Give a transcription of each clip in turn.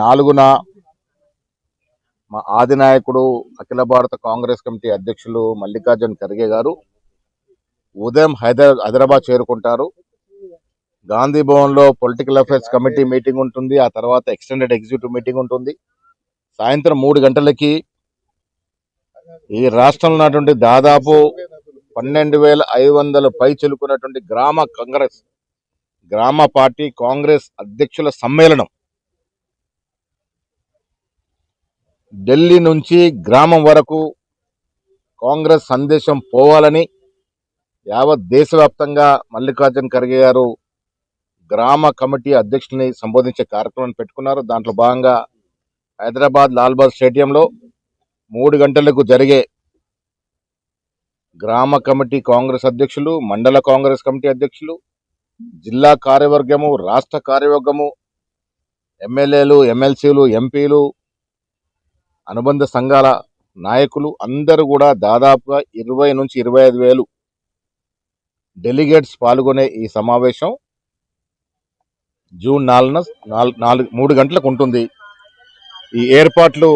నాలుగున మా ఆది నాయకుడు అఖిల భారత కాంగ్రెస్ కమిటీ అధ్యక్షులు మల్లికార్జున్ ఖర్గే గారు ఉదయం హైదరా హైదరాబాద్ చేరుకుంటారు. గాంధీ భవన్లో పొలిటికల్ అఫైర్స్ కమిటీ మీటింగ్ ఉంటుంది. ఆ తర్వాత ఎక్స్టెండెడ్ ఎగ్జిక్యూటివ్ మీటింగ్ ఉంటుంది. సాయంత్రం మూడు గంటలకి ఈ రాష్ట్రంలో ఉన్నటువంటి దాదాపు పన్నెండు వేల ఐదు వందల పై చెలుకున్నటువంటి గ్రామ కాంగ్రెస్ గ్రామ పార్టీ కాంగ్రెస్ అధ్యక్షుల సమ్మేళనం ఢిల్లీ నుంచి గ్రామం వరకు కాంగ్రెస్ సందేశం పోవాలని యావత్ దేశవ్యాప్తంగా మల్లికార్జున్ ఖర్గే గారు గ్రామ కమిటీ అధ్యక్షుల్ని సంబోధించే కార్యక్రమాన్ని పెట్టుకున్నారు. దాంట్లో భాగంగా హైదరాబాద్ లాల్బాగ్ స్టేడియంలో మూడు గంటలకు జరిగే గ్రామ కమిటీ కాంగ్రెస్ అధ్యక్షులు మండల కాంగ్రెస్ కమిటీ అధ్యక్షులు జిల్లా కార్యవర్గము రాష్ట్ర కార్యవర్గము ఎమ్మెల్యేలు ఎమ్మెల్సీలు ఎంపీలు అనుబంధ సంఘాల నాయకులు అందరూ కూడా దాదాపుగా ఇరవై నుంచి ఇరవై ఐదు వేలు డెలిగేట్స్ పాల్గొనే ఈ సమావేశం జూన్ నాలుగున నాలుగు నాలుగు మూడు గంటలకు ఉంటుంది. ఈ ఏర్పాట్లు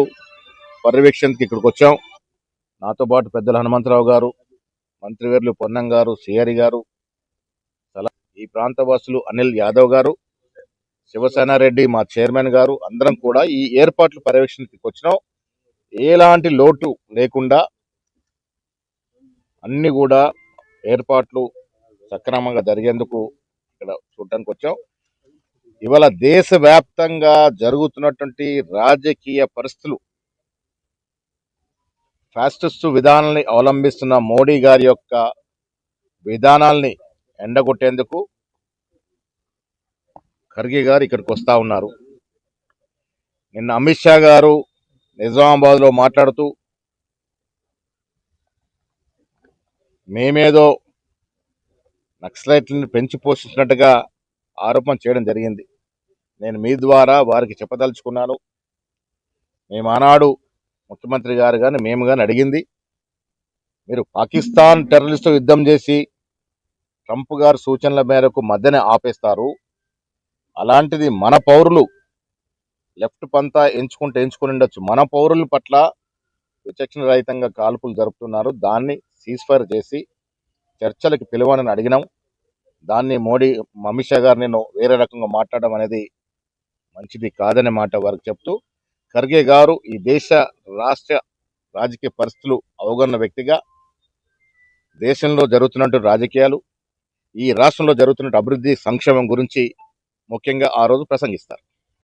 పర్యవేక్షణకి ఇక్కడికి వచ్చాం. నాతో పాటు పెద్దల హనుమంతరావు గారు మంత్రివర్యులు పొన్నం గారు సిఆరి గారు ఈ ప్రాంత వాసులు అనిల్ యాదవ్ గారు శివసేన రెడ్డి మా చైర్మన్ గారు అందరం కూడా ఈ ఏర్పాట్లు పర్యవేక్షణకి వచ్చినాం. ఎలాంటి లోటు లేకుండా అన్ని కూడా ఏర్పాట్లు సక్రమంగా జరిగేందుకు ఇక్కడ చూడటానికి వచ్చాం. ఇవాళ దేశవ్యాప్తంగా జరుగుతున్నటువంటి రాజకీయ పరిస్థితులు ఫాస్టెస్ట్ విధానాన్ని అవలంబిస్తున్న మోడీ గారి యొక్క విధానాల్ని ఎండగొట్టేందుకు ఖర్గే గారు ఇక్కడికి వస్తూ ఉన్నారు. నిన్న అమిత్ షా గారు నిజామాబాద్లో మాట్లాడుతూ మేమేదో నక్సలైట్లను పెంచి పోషించినట్టుగా ఆరోపణ చేయడం జరిగింది. నేను మీ ద్వారా వారికి చెప్పదలుచుకున్నాను. మేము ఆనాడు ముఖ్యమంత్రి గారు కానీ మేము కానీ అడిగింది మీరు పాకిస్తాన్ టెర్రరిస్టు యుద్ధం చేసి ట్రంప్ గారు సూచనల మేరకు మధ్యనే ఆపేస్తారు. అలాంటిది మన పౌరులు లెఫ్ట్ పంతా ఎంచుకుంటే ఎంచుకుని ఉండొచ్చు. మన పౌరుల పట్ల విచక్షణ రహితంగా కాల్పులు జరుపుతున్నారు. దాన్ని సీజ్ఫైర్ చేసి చర్చలకు పిలవనని అడిగినాం. దాన్ని మోడీ అమిత్ షా గారు నేను వేరే రకంగా మాట్లాడడం అనేది మంచిది కాదనే మాట వారికి చెప్తూ ఖర్గే గారు ఈ దేశ రాష్ట్ర రాజకీయ పరిస్థితులు అవగన్న వ్యక్తిగా దేశంలో జరుగుతున్నట్టు రాజకీయాలు ఈ రాష్ట్రంలో జరుగుతున్న అభివృద్ధి సంక్షేమం గురించి ముఖ్యంగా ఆ రోజు ప్రసంగిస్తారు.